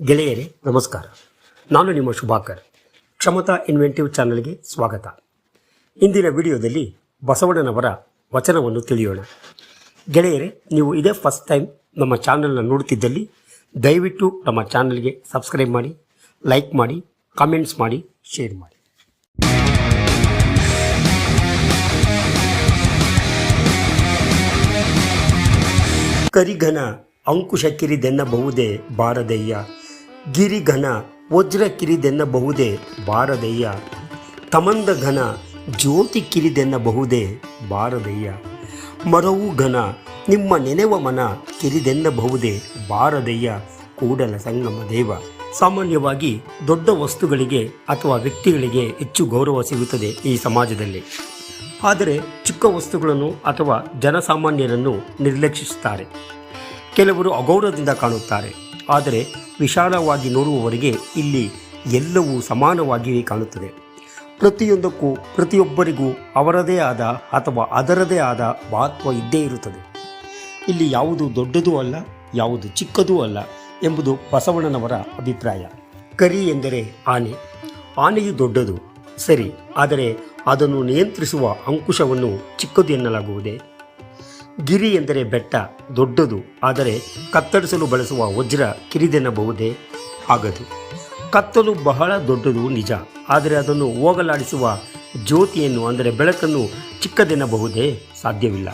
ಗೆಳೆಯರೇ, ನಮಸ್ಕಾರ. ನಾನು ನಿಮ್ಮ ಶುಭಾಕರ್. ಕ್ಷಮತಾ ಇನ್ವೆಂಟಿವ್ ಚಾನಲ್ಗೆ ಸ್ವಾಗತ. ಇಂದಿನ ವಿಡಿಯೋದಲ್ಲಿ ಬಸವಣ್ಣನವರ ವಚನವನ್ನು ತಿಳಿಯೋಣ. ಗೆಳೆಯರೇ, ನೀವು ಇದೇ ಫಸ್ಟ್ ಟೈಮ್ ನಮ್ಮ ಚಾನಲ್ನ ನೋಡುತ್ತಿದ್ದಲ್ಲಿ, ದಯವಿಟ್ಟು ನಮ್ಮ ಚಾನಲ್ಗೆ ಸಬ್ಸ್ಕ್ರೈಬ್ ಮಾಡಿ, ಲೈಕ್ ಮಾಡಿ, ಕಾಮೆಂಟ್ಸ್ ಮಾಡಿ, ಶೇರ್ ಮಾಡಿ. ಕರಿಘನ ಅಂಕುಶ ಕಿರಿದೆನ್ನಬಹುದೇ ಬಾರದಯ್ಯ. ಗಿರಿಘನ ವಜ್ರ ಕಿರಿದೆನ್ನಬಹುದೇ ಬಾರದಯ್ಯ. ತಮಂದ ಘನ ಜ್ಯೋತಿ ಕಿರಿದೆನ್ನಬಹುದೇ ಬಾರದಯ್ಯ. ಮರವು ಘನ ನಿಮ್ಮ ನೆನೆವ ಮನ ಕಿರಿದೆನ್ನಬಹುದೇ ಬಾರದಯ್ಯ. ಕೂಡಲ ಸಂಗಮ ದೇವ, ಸಾಮಾನ್ಯವಾಗಿ ದೊಡ್ಡ ವಸ್ತುಗಳಿಗೆ ಅಥವಾ ವ್ಯಕ್ತಿಗಳಿಗೆ ಹೆಚ್ಚು ಗೌರವ ಸಿಗುತ್ತದೆ ಈ ಸಮಾಜದಲ್ಲಿ. ಆದರೆ ಚಿಕ್ಕ ವಸ್ತುಗಳನ್ನು ಅಥವಾ ಜನಸಾಮಾನ್ಯರನ್ನು ನಿರ್ಲಕ್ಷಿಸುತ್ತಾರೆ. ಕೆಲವರು ಅಗೌರವದಿಂದ ಕಾಣುತ್ತಾರೆ. ಆದರೆ ವಿಶಾಲವಾಗಿ ನೋಡುವವರಿಗೆ ಇಲ್ಲಿ ಎಲ್ಲವೂ ಸಮಾನವಾಗಿಯೇ ಕಾಣುತ್ತದೆ. ಪ್ರತಿಯೊಂದಕ್ಕೂ ಪ್ರತಿಯೊಬ್ಬರಿಗೂ ಅವರದೇ ಆದ ಅಥವಾ ಅದರದೇ ಆದ ಮಹತ್ವ ಇದ್ದೇ ಇರುತ್ತದೆ. ಇಲ್ಲಿ ಯಾವುದು ದೊಡ್ಡದೂ ಅಲ್ಲ, ಯಾವುದು ಚಿಕ್ಕದೂ ಅಲ್ಲ ಎಂಬುದು ಬಸವಣ್ಣನವರ ಅಭಿಪ್ರಾಯ. ಕರಿ ಎಂದರೆ ಆನೆ. ಆನೆಯು ದೊಡ್ಡದು, ಸರಿ, ಆದರೆ ಅದನ್ನು ನಿಯಂತ್ರಿಸುವ ಅಂಕುಶವನ್ನು ಚಿಕ್ಕದು ಎನ್ನಲಾಗುವುದೇ? ಗಿರಿ ಎಂದರೆ ಬೆಟ್ಟ, ದೊಡ್ಡದು, ಆದರೆ ಕತ್ತರಿಸಲು ಬಳಸುವ ವಜ್ರ ಕಿರಿದೆನ್ನಬಹುದೇ? ಆಗದು. ಕತ್ತಲು ಬಹಳ ದೊಡ್ಡದು ನಿಜ, ಆದರೆ ಅದನ್ನು ಹೋಗಲಾಡಿಸುವ ಜ್ಯೋತಿಯನ್ನು, ಅಂದರೆ ಬೆಳಕನ್ನು ಚಿಕ್ಕದೆನ್ನಬಹುದೇ? ಸಾಧ್ಯವಿಲ್ಲ.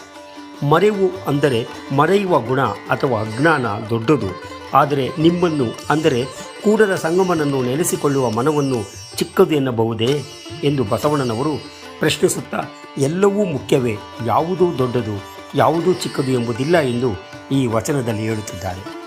ಮರೆವು ಅಂದರೆ ಮರೆಯುವ ಗುಣ ಅಥವಾ ಅಜ್ಞಾನ ದೊಡ್ಡದು, ಆದರೆ ನಿಮ್ಮನ್ನು, ಅಂದರೆ ಕೂಡದ ಸಂಗಮನನ್ನು ನೆಲೆಸಿಕೊಳ್ಳುವ ಮನವನ್ನು ಚಿಕ್ಕದು ಎನ್ನಬಹುದೇ? ಎಂದು ಬಸವಣ್ಣನವರು ಪ್ರಶ್ನಿಸುತ್ತಾ, ಎಲ್ಲವೂ ಮುಖ್ಯವೇ, ಯಾವುದೂ ದೊಡ್ಡದು? ಯಾವುದೂ ಚಿಕ್ಕದು ಎಂಬುದಿಲ್ಲ ಎಂದು ಈ ವಚನದಲ್ಲಿ ಹೇಳುತ್ತಿದ್ದಾರೆ.